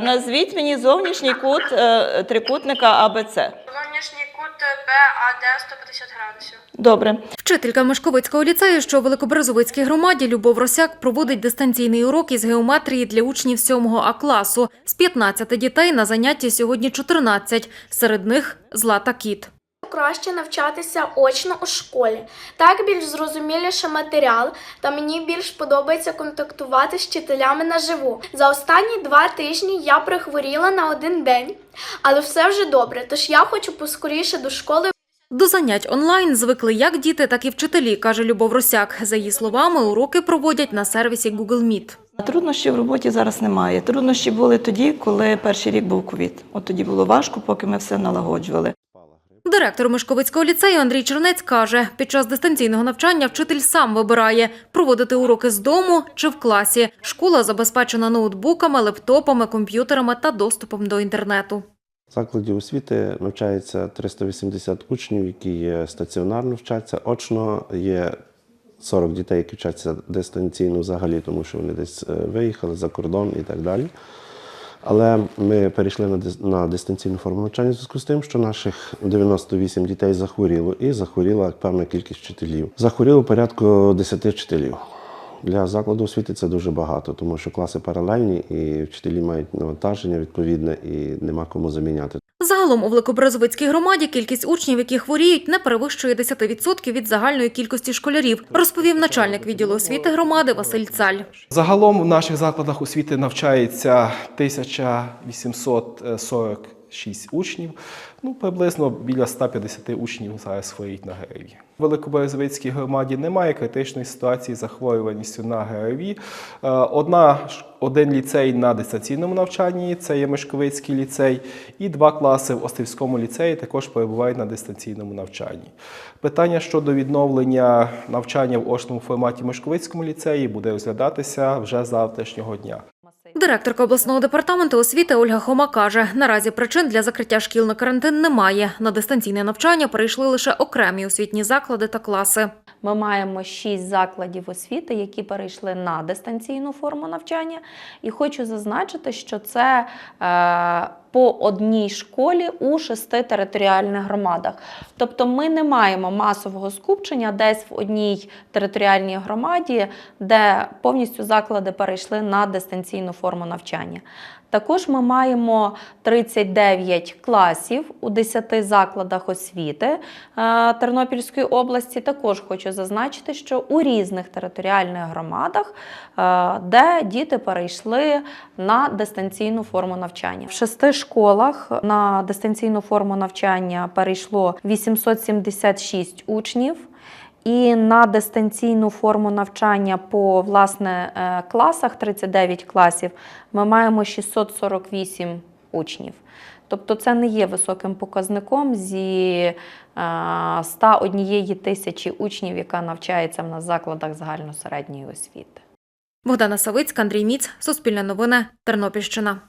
Назвіть мені зовнішній кут е, трикутника АБЦ. Зовнішній кут БАД 150 градусів. Добре. Вчителька Мешковицького ліцею, що у Великоберезовицькій громаді, Любов Росяк проводить дистанційний урок із геометрії для учнів 7 А класу. З 15 дітей на занятті сьогодні 14, серед них Злата Кіт. Краще навчатися очно у школі. Так більш зрозуміліше матеріал, та мені більш подобається контактувати з вчителями наживу. За останні два тижні я прихворіла на один день, але все вже добре. Тож я хочу поскоріше до школи. До занять онлайн звикли як діти, так і вчителі, каже Любов Росяк. За її словами, уроки проводять на сервісі Google Meet. Труднощів в роботі зараз немає. Труднощі були тоді, коли перший рік був ковід. От тоді було важко, поки ми все налагоджували. Директор Мишковицького ліцею Андрій Чернець каже, під час дистанційного навчання вчитель сам вибирає проводити уроки з дому чи в класі. Школа забезпечена ноутбуками, лептопами, комп'ютерами та доступом до інтернету. В закладі освіти навчається 380 учнів, які є стаціонарно вчаться. Очно є 40 дітей, які вчаться дистанційно взагалі, тому що вони десь е, виїхали за кордон і так далі. Але ми перейшли на на дистанційну форму навчання в зв'язку з тим, що наших 98 дітей захворіло і захворіла певна кількість вчителів. Захворіло порядку 10 вчителів. Для закладу освіти це дуже багато, тому що класи паралельні і вчителі мають навантаження відповідне і нема кому заміняти. Загалом у Великобразовицькій громаді кількість учнів, які хворіють, не перевищує 10% від загальної кількості школярів, розповів начальник відділу освіти громади Василь Цаль. Загалом в наших закладах освіти навчається 1846 учнів. Ну, приблизно біля 150 учнів зараз хворіють на ГРВІ. В Великоберезовицькій громаді немає критичної ситуації з захворюваністю на ГРВІ. Е, Одна, один ліцей на дистанційному навчанні, це є Мешковицький ліцей, і два класи в Острівському ліцеї також перебувають на дистанційному навчанні. Питання щодо відновлення навчання в очному форматі Мешковицькому ліцеї буде розглядатися вже завтрашнього дня. Директорка обласного департаменту освіти Ольга Хома каже, наразі причин для закриття шкіл на карантин немає. На дистанційне навчання перейшли лише окремі освітні заклади та класи. Ми маємо шість закладів освіти, які перейшли на дистанційну форму навчання. І хочу зазначити, що це е, по одній школі у шести територіальних громадах. Тобто ми не маємо масового скупчення десь в одній територіальній громаді, де повністю заклади перейшли на дистанційну форму навчання. Також ми маємо 39 класів у 10 закладах освіти е, Тернопільської області. Також хочу зазначити, що у різних територіальних громадах, е, де діти перейшли на дистанційну форму навчання. В шести школах на дистанційну форму навчання перейшло 876 учнів. І на дистанційну форму навчання по власне е, класах 39 класів ми маємо 648 учнів. Тобто це не є високим показником зі е, 101 тисячі учнів, яка навчається в нас закладах загальносередньої освіти. Богдана Савицька, Андрій Міц, Суспільне новини, Тернопільщина.